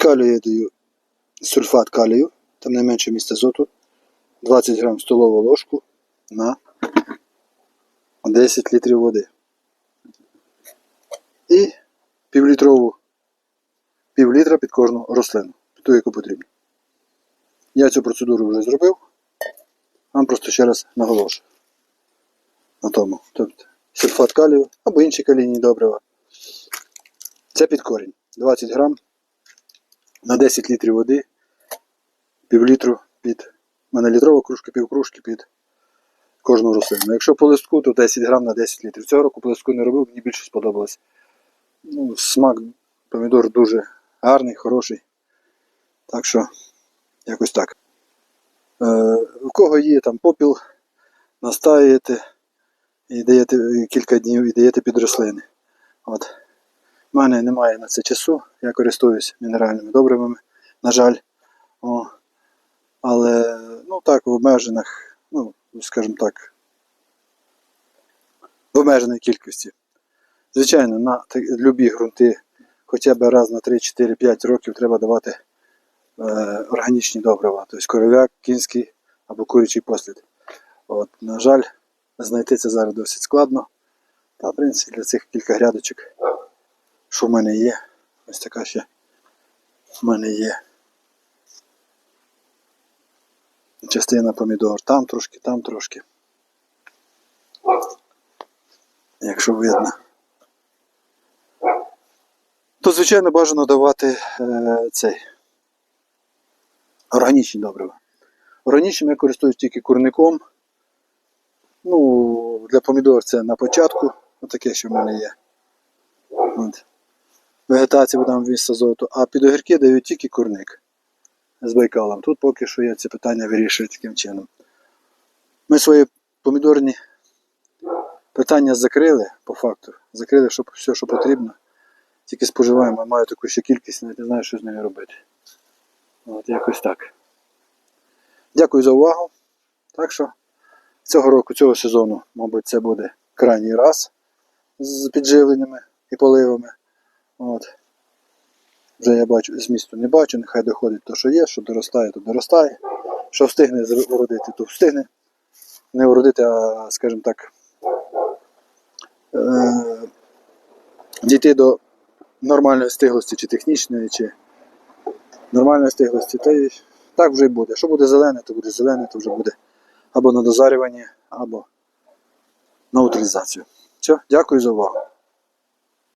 Калію я даю сульфат калію, там найменше місце азоту, 20 грам столову ложку на 10 літрів води. І півлітрову пів літра під кожну рослину, ту, яку потрібно. Я цю процедуру вже зробив. Вам просто ще раз наголошую на тому. Тобто сульфат калію або інші калійні добрива. Це під корінь. 20 грам на 10 літрів води, пів літру під мене літрова кружка, пів кружки під кожну рослину. Якщо по листку, то 10 грам на 10 літрів. Цього року по листку не робив, мені більше сподобалось. Ну, смак помідор дуже гарний, хороший. Так що, якось так. Е, у кого є там попіл, настаюєте і даєте кілька днів і даєте під рослини. От. У мене немає на це часу, я користуюсь мінеральними добривами, на жаль. О. Але ну так, в обмежених, ну, скажімо так, в обмеженій кількості. Звичайно, на любі ґрунти хоча б раз на 3-4-5 років треба давати е, органічні добрива, тобто коров'як, кінський або курячий послід. От, на жаль, знайти це зараз досить складно. Та, в принципі, для цих кілька грядочок, що в мене є, ось така ще в мене є. Частина помідор, там трошки, там трошки. Якщо видно. То, звичайно, бажано давати е, цей органічні добрива. Органічним я користуюсь тільки курником. Ну, для помідор це на початку, отаке, що в мене є. От. Вегетацію дам вміст азоту, а під огірки даю тільки курник з байкалом. Тут поки що я ці питання вирішую таким чином. Ми свої помідорні питання закрили по факту. Закрили щоб, все, що потрібно. Тільки споживаємо, маю таку ще кількість, навіть не знаю, що з нею робити. От якось так. Дякую за увагу. Так що цього року, цього сезону, мабуть, це буде крайній раз з підживленнями і поливами. От. Вже я бачу, змісту не бачу, нехай доходить то, що є, що доростає, то доростає. Що встигне уродити, то встигне. Не уродити, а, скажімо так, е- дійти до нормальної стиглості, чи технічної, чи нормальної стиглості, та й так вже й буде. Що буде зелене, то буде зелене, то вже буде або на дозарювання, або на утилізацію. Все, дякую за увагу.